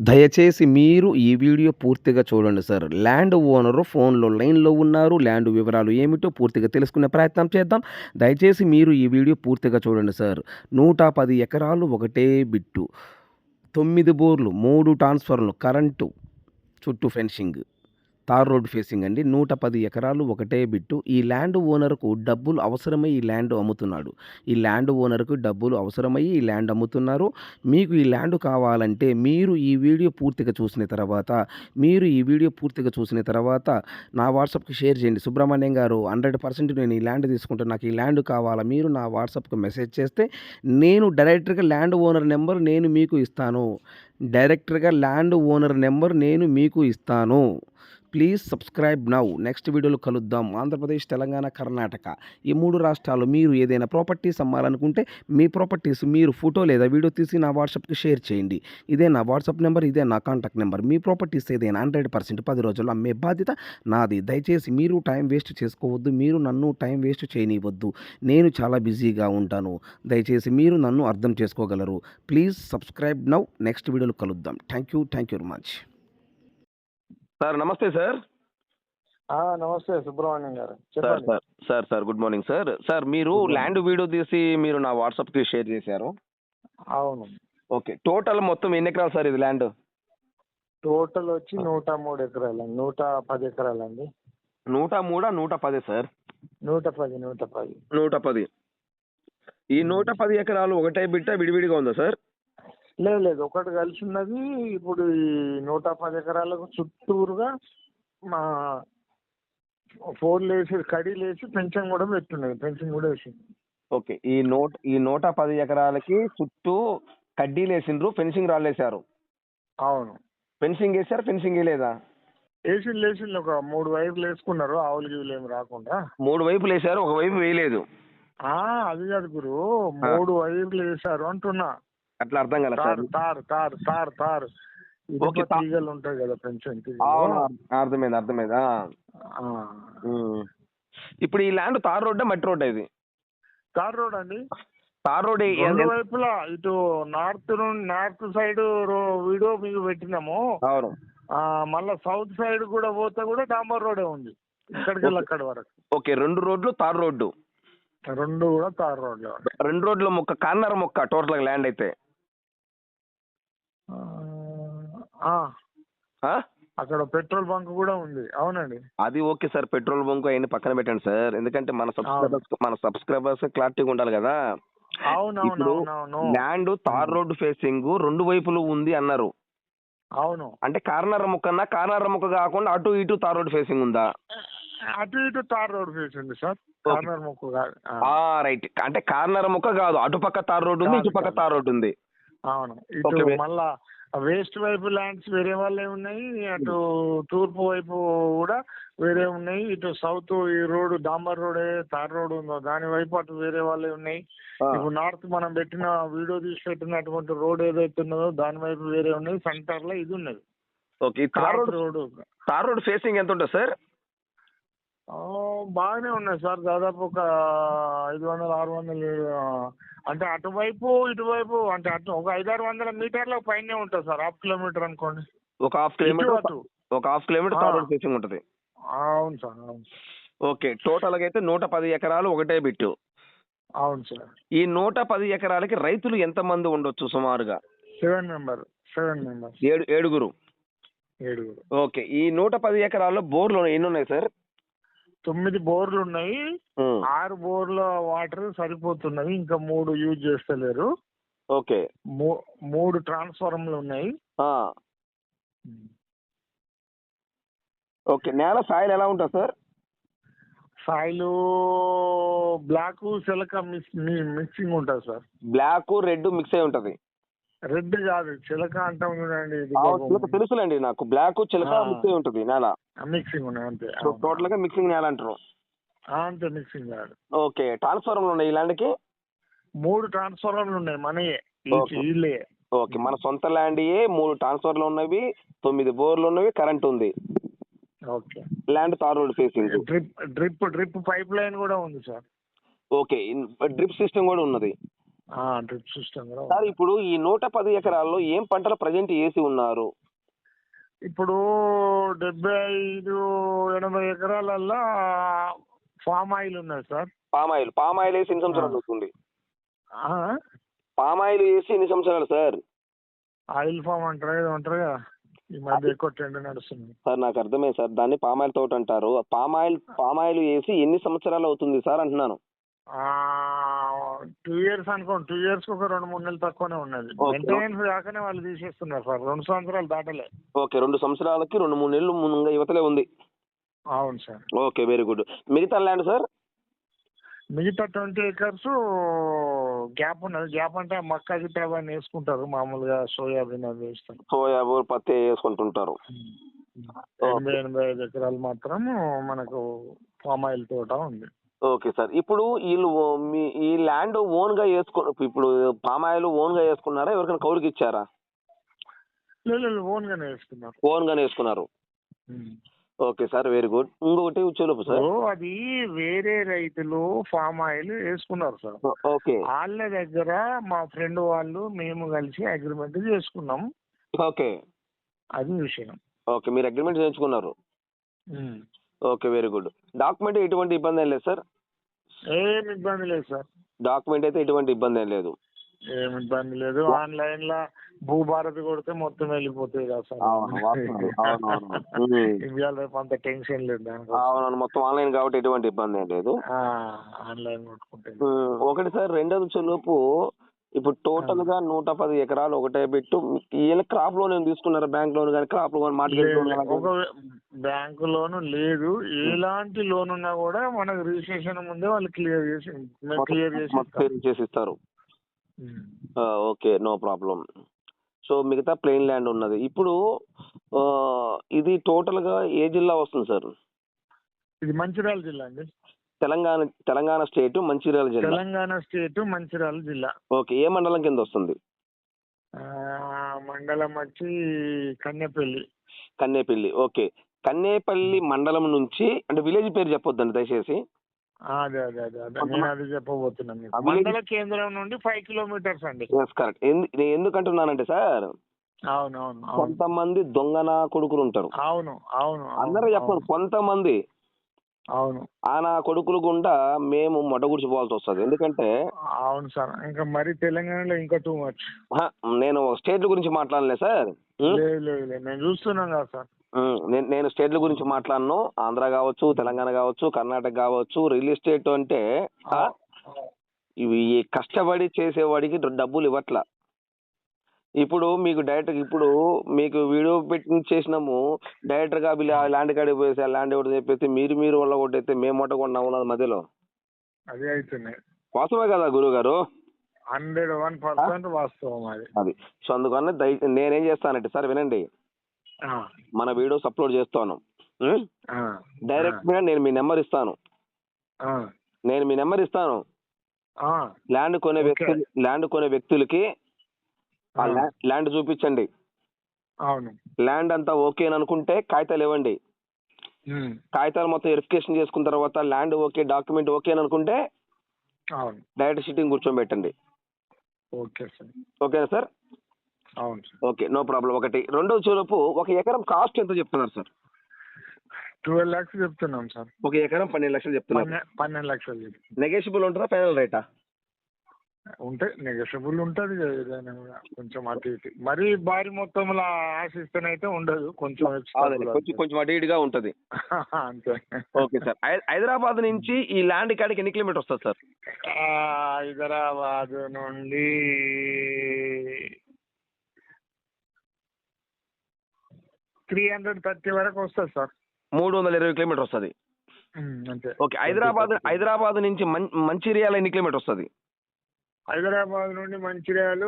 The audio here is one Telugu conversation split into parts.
దయచేసి మీరు ఈ వీడియో పూర్తిగా చూడండి సార్. ల్యాండ్ ఓనరు ఫోన్లో లైన్లో ఉన్నారు. ల్యాండ్ వివరాలు ఏమిటో పూర్తిగా తెలుసుకునే ప్రయత్నం చేద్దాం. దయచేసి మీరు ఈ వీడియో పూర్తిగా చూడండి సార్. నూట పది ఎకరాలు ఒకటే బిట్టు. తొమ్మిది బోర్లు మూడు ట్రాన్స్ఫర్లు కరెంటు చుట్టూ ఫెన్సింగ్. తార్ రోడ్ ఫేసింగ్ అండి. నూట పది ఎకరాలు ఒకటే బిట్టు. ఈ ల్యాండ్ ఓనర్కు డబ్బులు అవసరమై ఈ ల్యాండ్ అమ్ముతున్నాడు. ఈ ల్యాండ్ ఓనర్కు డబ్బులు అవసరమై ఈ ల్యాండ్ అమ్ముతున్నారు. మీకు ఈ ల్యాండ్ కావాలంటే మీరు ఈ వీడియో పూర్తిగా చూసిన తర్వాత మీరు ఈ వీడియో పూర్తిగా చూసిన తర్వాత నా వాట్సాప్కి షేర్ చేయండి. సుబ్రహ్మణ్యం గారు హండ్రెడ్ పర్సెంట్ నేను ఈ ల్యాండ్ తీసుకుంటాను. నాకు ఈ ల్యాండ్ కావాలా? మీరు నా వాట్సాప్కి మెసేజ్ చేస్తే నేను డైరెక్ట్గా ల్యాండ్ ఓనర్ నెంబర్ నేను మీకు ఇస్తాను. డైరెక్టర్గా ల్యాండ్ ఓనర్ నెంబర్ నేను మీకు ఇస్తాను. Please subscribe now. నెక్స్ట్ వీడియోలో కలుద్దాం. ఆంధ్రప్రదేశ్ తెలంగాణ కర్ణాటక. ఈ మూడు రాష్ట్రాలు మీరు ఏదైనా ప్రాపర్టీస్ అమ్మాలనుకుంటే మీ ప్రాపర్టీస్ మీరు ఫోటో లేదా వీడియో తీసి నా వాట్సాప్కి షేర్ చేయండి. ఇదే నా వాట్సాప్ నెంబర్ ఇదే నా కాంటాక్ట్ నెంబర్. మీ ప్రాపర్టీస్ ఏదైనా హండ్రెడ్ పర్సెంట్ పది రోజుల్లో అమ్మే బాధ్యత నాది. దయచేసి మీరు టైం వేస్ట్ చేసుకోవద్దు. మీరు నన్ను టైం వేస్ట్ చేయనివ్వద్దు. నేను చాలా బిజీగా ఉంటాను. దయచేసి మీరు నన్ను అర్థం చేసుకోగలరు. Please subscribe now. నెక్స్ట్ వీడియోలో కలుద్దాం. Thank you. Thank you very much. Sir నమస్తే సార్. నమస్తే సుబ్రహ్మణ్యం గారు. Sir sir sir sir good morning sir. Sir మీరు. ల్యాండ్ వీడియో తీసి మీరు నా వాట్సాప్కి షేర్ చేశారు. అవును. ఓకే టోటల్ మొత్తం ఎన్ని ఎకరాలు సార్ ఇది ల్యాండ్? టోటల్ వచ్చి నూట మూడు ఎకరాలండి నూట పది ఎకరాలండి. నూట మూడా నూట పది సార్? నూట పది నూట పది. నూట పది. ఈ నూట పది ఎకరాలు ఒకటే బిట్ట విడివిడిగా ఉందా సార్? లేదు లేదు. ఒకటి కలిసి ఉన్నది ఇప్పుడు ఈ నూట పది ఎకరాలకు చుట్టూరుగా మా ఫోర్లు వేసి కడీలు వేసి పెన్షన్ కూడా పెట్టున్నది పెన్షన్ కూడా వేసింది. ఓకే. ఈ నూట ఈ నూట పది ఎకరాలకి చుట్టూ కడ్డీలు వేసిండ్రు ఫెన్సింగ్ రాళ్ళేశారు. అవును. ఫెన్సింగ్ వేసారు ఫెన్సింగ్ వేయలేదా వేసింది వేసింది ఒక మూడు వైపులు వేసుకున్నారు. ఆవులు గీవులు ఏమి రాకుండా. మూడు వైపులు వేశారు ఒక వైపు వేయలేదు. ఆ అది కాదు గురు. మూడు వైపులు వేసారు అంటున్నా. అట్లా అర్థం కదా సార్. తారు తారు తారు తారు. ఓకే, తీగలు ఉంటాయి కదా పెన్షన్ అర్థమైంది అర్థమైంది. ఇప్పుడు ఈ ల్యాండ్ తార్ రోడ్డా మట్టి రోడ్డా ఇది? తార్ రోడ్ అండి? తార్ రోడ్ రెండు వైపులా ఇటు నార్త్ నుండి నార్త్ సైడ్ వీడియో మీకు పెట్టినాము. అవును. మళ్ళా సౌత్ సైడ్ కూడా పోతే కూడా డాంబర్ రోడే ఉంది. ఇక్కడికి అక్కడి వరకు. ఓకే రెండు రోడ్లు తార్ రోడ్డు. రెండు కూడా తార్ రోడ్లే. రెండు రోడ్ల మొక్క కార్నర్ మొక్క టోటల్ ల్యాండ్ అయితే ఆ, ఆ, ఆ? అక్కడ పెట్రోల్ బంక్ కూడా ఉంది. అవునండి. అది ఓకే సార్. పెట్రోల్ బంక్ అవన్నీ పక్కన పెట్టండి సార్. ఎందుకంటే మన సబ్స్క్రైబర్స్ మన సబ్స్క్రైబర్స్ క్లారిటీగా ఉండాలి కదా. అవునవును ఇప్పుడు ల్యాండ్ తార్ రోడ్డు ఫేసింగ్ రెండు వైపులు ఉంది అన్నారు. అవును. అంటే కార్నర్ ముక్కన్నా కార్నర్ ముక్క కాకుండా అటు ఇటు తార్ రోడ్ ఫేసింగ్ ఉందా? అటు ఇటు తార్ రోడ్ ఫేస్ ఉంది సార్ కార్నర్ ముక్కు రైట్. అంటే కార్నర్ ముక్క కాదు. అటు పక్క తార్ రోడ్డు ఉంది ఇటు పక్క. తార్ రోడ్డు ఉంది. అవును. ఇటు మళ్ళా వెస్ట్ వైపు ల్యాండ్స్ వేరే వాళ్ళే ఉన్నాయి అటు తూర్పు వైపు కూడా వేరే ఉన్నాయి ఇటు సౌత్ ఈ రోడ్ డాంబర్ రోడ్ తార్ రోడ్ ఉందో దాని వైపు అటు వేరే వాళ్ళే ఉన్నాయి. ఇప్పుడు నార్త్ మనం పెట్టిన వీడియో తీసి పెట్టినటువంటి రోడ్ ఏదైతే ఉన్నదో దాని వైపు వేరే ఉన్నాయి సెంటర్లో ఇది ఉన్నది. Okay tar road road tar road facing ఎంత ఉంటుంది సార్? బాగానే ఉన్నాయి సార్. దాదాపు ఒక ఐదు వందలు ఆరు వందలు అంటే అటువైపు ఇటువైపు అంటే అటు ఒక ఐదారు వందల మీటర్ల పైనే ఉంటుంది సార్. హాఫ్ కిలోమీటర్ అనుకోండి. ఒక హాఫ్ కిలోమీటర్ ఒక హాఫ్ కిలోమీటర్. రోడ్ ఫేసింగ్ ఉంటుంది. అవును సార్ అవును ఓకే టోటల్గా అయితే నూట పది ఎకరాలు ఒకటే బిట్టు. అవును సార్. ఈ నూట పది ఎకరాలకి రైతులు ఎంత మంది ఉండొచ్చు సుమారుగా? Seven member seven members. ఏడు ఏడుగురు. ఏడుగురు. ఓకే ఈ నూట పది ఎకరాల్లో బోర్లు ఎన్ని ఉన్నాయి సార్? తొమ్మిది బోర్లు ఉన్నాయి. ఆరు బోర్ల వాటర్ సరిపోతున్నవి. ఇంకా మూడు యూజ్ చేస్తలేరు. ఓకే. మూడు ట్రాన్స్ఫార్మర్లు ఉన్నాయి. ఓకే. నేల సాయిల్ ఎలా ఉంటుంది సార్? సాయిలు బ్లాక్ సిలక మిక్స్ మిక్సింగ్ ఉంటుంది సార్. బ్లాక్ రెడ్ మిక్స్ అయి ఉంటది. రెడ్ కాదు చిలక అంటాం చూడండి చిలక తెలుసులేండి నాకు. బ్లాక్ చిలక. మిక్స్ అయి ఉంటది నేల మిక్సింగ్ ఉన్నాయి అంతే. టోటల్గా మిక్సింగ్ నేల అంటారు అంతే మిక్సింగ్ కాదు. ఓకే ట్రాన్స్ఫార్మర్ ఉన్నాయి ఈ ల్యాండ్కి మూడు ట్రాన్స్ఫార్మర్లు ఉన్నాయి మనయే. వీళ్ళే. ఓకే మన సొంత ల్యాండ్ మూడు ట్రాన్స్ఫర్లు ఉన్నవి తొమ్మిది బోర్లు ఉన్నవి కరెంట్ ఉంది. Okay. Land tar road facing. Drip drip drip pipe line కూడా ఉంది సార్. ఓకే డ్రిప్ సిస్టమ్ కూడా ఉన్నది. సార్. ఇప్పుడు ఈ నూట పది ఎకరాల్లో ఏం పంటలు ప్రజెంట్ వేసి ఉన్నారు ఇప్పుడు డెబ్బై ఐదు ఎనభై ఎకరాలల్లో ఫామ్ ఆయిల్ ఉన్నది sir palm oil palm oil వేసి ఎన్ని సంవత్సరాలు. అవుతుంది ఆ? పామాయిల్ వేసి ఎన్ని సంవత్సరాలు సార్ ఆయిల్ ఫామ్ అంటారు ఏదో అంటారు కదా ఈ మధ్య ఎక్కువ ట్రెండ్ నడుస్తుంది సార్ నాకు అర్థమే సార్ దాన్ని పామాయిల్ తోట అంటారు పామాయిల్ పామాయిల్ వేసి ఎన్ని సంవత్సరాలు అవుతుంది సార్ అంటున్నాను టూ ఇయర్స్ అనుకోండి టూ ఇయర్స్ ఒక రెండు మూడు నెలలు తక్కువనే ఉన్నది. Okay. మెయింటెనెన్స్ కాకనే వాళ్ళు తీసేస్తున్నారు సార్. రెండు సంవత్సరాలు దాటలే. ఓకే రెండు సంవత్సరాలకి రెండు మూడు నెలలు ముందుగా యువతలే ఉంది. అవును సార్. Okay very good. మిగతా ల్యాండ్ సార్? మిగతా ట్వంటీ ఎకర్స్ గ్యాప్ ఉన్నది. గ్యాప్ అంటే మక్క గిట్ట అవన్నీ వేసుకుంటారు. మామూలుగా సోయాబీన్ అవి వేస్తారు. సోయా పత్తి వేసుకుంటుంటారు. ఎనభై ఎనభై ఐదు ఎకరాలు మాత్రం మనకు పామ్ ఆయిల్ తోట ఉంది. Okay sir. ఇప్పుడు వీళ్ళు ఓ- మీ ఈ ల్యాండ్ ఓన్గా వేసుకు ఇప్పుడు పామాయిల్ ఓన్గా వేసుకున్నారా? ఎవరికైనా కౌలుకి ఇచ్చారా? లేదు ఓన్ గానే వేసుకున్నారు. ఓన్ గానే వేసుకున్నారు ఓకే సార్ వెరీ గుడ్. ఇంకొకటి ఉచ్చేలోపు సార్. అది వేరే రైతులు ఫామ్ ఆయిల్ వేసుకున్నారు సార్. ఓకే. వాళ్ళ దగ్గర మా ఫ్రెండ్ వాళ్ళు మేము కలిసి అగ్రిమెంట్ చేసుకున్నాం. ఓకే. అది విషయం. ఓకే మీరు అగ్రిమెంట్ చేయించుకున్నారు. Okay very good. డాక్యుమెంట్ ఎటువంటి ఇబ్బంది ఏం లేదు సార్? ఏం ఇబ్బంది లేదు సార్. డాక్యుమెంట్ అయితే ఎటువంటి ఇబ్బంది ఏం లేదు. ఏం ఇబ్బంది లేదు. ఆన్లైన్ లా భూభారతి కొడితే మొత్తం వెళ్ళిపోతాయి కదా సార్. ఇవాళ రేపు అంత టెన్షన్ లేదు అవునవును మొత్తం ఆన్లైన్ కాబట్టి ఎటువంటి ఇబ్బంది ఏం లేదు. ఆన్లైన్ కొట్టుకుంటే. ఒకటి సార్ రెండోది వచ్చేలోపు ఇప్పుడు టోటల్గా నూట పది ఎకరాలు ఒకటే పెట్టు. ఈయన క్రాప్ లోన్ ఏం తీసుకున్నారా? బ్యాంక్ లోన్ కానీ crop loan market loan bank loan లేదు. ఎలాంటి లోన్ ఉన్నా కూడా మనకు రిజిస్ట్రేషన్ ముందే వాళ్ళు క్లియర్ చేసి క్లియర్ చేసి ఇస్తారు. చేసి ఇస్తారు ఉమ్. Okay no problem. సో మిగతా ప్లెయిన్ ల్యాండ్ ఉన్నది. ఇప్పుడు ఇది టోటల్గా ఏ జిల్లా వస్తుంది సార్? ఇది మంచిర్యాల జిల్లా అండి. తెలంగాణ తెలంగాణ స్టేట్ మంచిర్యాల జిల్లా. తెలంగాణ స్టేట్ మంచిర్యాల జిల్లా. ఓకే ఏ మండలం కింద వస్తుంది? మండలం వచ్చి కన్యపల్లి కన్నేపల్లి ఓకే. కన్నేపల్లి మండలం నుంచి అంటే విలేజ్ పేరు చెప్పొద్దండి దయచేసి. ఆ, అదే అదే అదే అదే. నేను అది చెప్పబోతున్నాను మీకు. ఆ విలేజ్- మండల కేంద్రం నుండి ఫైవ్ కిలోమీటర్స్ అండి. ఎస్ కరెక్ట్ నేను ఎందుకంటున్నానంటే సార్ అవును అవును. కొంతమంది దొంగన కొడుకులు ఉంటారు. అవును అవును అందరూ చెప్పను కొంతమంది అవును. ఆ నా కొడుకులు గుండా మేము మొట్టగుడిచిపోవాల్సి వస్తుంది ఎందుకంటే అవును సార్. ఇంకా మరి తెలంగాణలో ఇంకా టూ మచ్ నేను స్టేట్ల గురించి మాట్లాడలే సార్. నేను చూస్తున్నాను కదా సార్. నేను నేను స్టేట్ల గురించి మాట్లాడను. ఆంధ్ర కావచ్చు తెలంగాణ కావచ్చు కర్ణాటక కావచ్చు రియల్ ఎస్టేట్ అంటే ఇవి కష్టపడి చేసేవాడికి డబ్బులు ఇవ్వట్ల. ఇప్పుడు మీకు డైరెక్ట్ ఇప్పుడు మీకు వీడియో పెట్టి చేసినాము డైరెక్టర్గా వీళ్ళు ఆ ల్యాండ్ కాడికి పోయేసి ఆ ల్యాండ్ ఎవరు చెప్పేసి మీరు మీరు వల్ల కొట్టయితే మేము మొట్ట కొన్నాము ఉన్నది మధ్యలో. అదే అవుతున్నాయి వాస్తవమే కదా గురువు గారు? హండ్రెడ్ వన్ పర్సెంట్ వాస్తవం అది. అది. సో అందుకని దయ నేనేం చేస్తానంటే సార్ వినండి. మన వీడియోస్ అప్లోడ్ చేస్తాను. డైరెక్ట్గా నేను మీ నెంబర్ ఇస్తాను. నేను మీ నెంబర్ ఇస్తాను. ల్యాండ్ కొనే. వ్యక్తులు ల్యాండ్ కొనే వ్యక్తులకి ఆ ఆ, ల్యా- ల్యాండ్ చూపించండి. అవును. ల్యాండ్ అంతా ఓకే అని అనుకుంటే కాగితాలు ఇవ్వండి. కాగితాలు మొత్తం వెరిఫికేషన్ చేసుకున్న తర్వాత ల్యాండ్ ఓకే డాక్యుమెంట్ ఓకే అని అనుకుంటే అవును. Direct sitting కూర్చోబెట్టండి. Okay sir. ఓకేనా సార్? అవును సార్. Okay no problem. ఒకటి రెండో చూలోపు ఒక ఎకరం కాస్ట్ ఎంత చెప్తున్నారు సార్? ట్వెల్వ్ ల్యాక్స్ చెప్తున్నాం సార్. ఒక ఎకరం పన్నెండు లక్షలు చెప్తున్నారు. పన్నె పన్నెండు లక్షలు చెప్తున్నాం. నెగోషియబుల్ ఉంటుందా ఫైనల్ రేటా? ఉంటే నెగోషియబుల్ ఉంటుంది ఏదైనా కూడా కొంచెం అటు ఇటు. మరీ భారీ మొత్తంలో ఆశిస్తేనైతే ఉండదు కొంచెం కొంచెం కొంచెం అటు ఇటుగా ఉంటుంది. అంతే. Okay sir. హైదరాబాద్ నుంచి ఈ ల్యాండ్ కాడికి ఎన్ని కిలోమీటర్ వస్తుంది సార్? హైదరాబాద్ నుండి త్రీ హండ్రెడ్ థర్టీ వరకు వస్తుంది సార్. మూడు వందల ఇరవై కిలోమీటర్ వస్తుంది. ఓకే హైదరాబాద్ హైదరాబాద్ నుంచి మంచిర్యాల ఎన్ని కిలోమీటర్ వస్తుంది? హైదరాబాద్ నుండి మంచిర్యాలు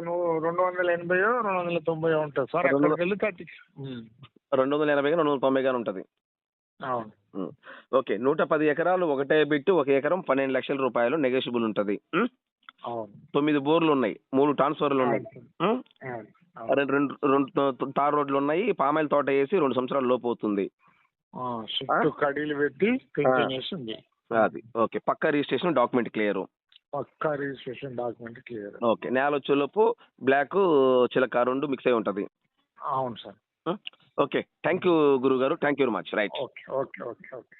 నువ్వు రెండు వందల ఎనభై రెండు వందల తొంభై ఉంటుంది సార్. రెండు- అక్కడికి వెళ్ళి థర్టీ రెండు వందల ఎనభై రెండు వందల తొంభై ఉంటుంది. అవును. ఓకే నూట పది ఎకరాలు ఒకటే బిట్టు ఒక ఎకరం పన్నెండు లక్షల రూపాయలు నెగోషియబుల్ ఉంటుంది. తొమ్మిది బోర్లు ఉన్నాయి మూడు ట్రాన్స్ఫర్లు ఉన్నాయి. రెండు రెండు రెండు తార్ రోడ్లు ఉన్నాయి పామాయిల్ తోట వేసి రెండు సంవత్సరాల లోపు అవుతుంది. కడీలు పెట్టి అది. ఓకే పక్క రిజిస్ట్రేషన్ డాక్యుమెంట్ క్లియర్. పక్కా రిజిస్ట్రేషన్ డాక్యుమెంట్ క్లియర్. ఓకే. నేల వచ్చేలోపు బ్లాక్ చిలక రెండు మిక్స్ అయి ఉంటుంది. అవును సార్. ఓకే. థ్యాంక్ యూ గురువు గారు thank you very much. Right. Okay okay okay okay.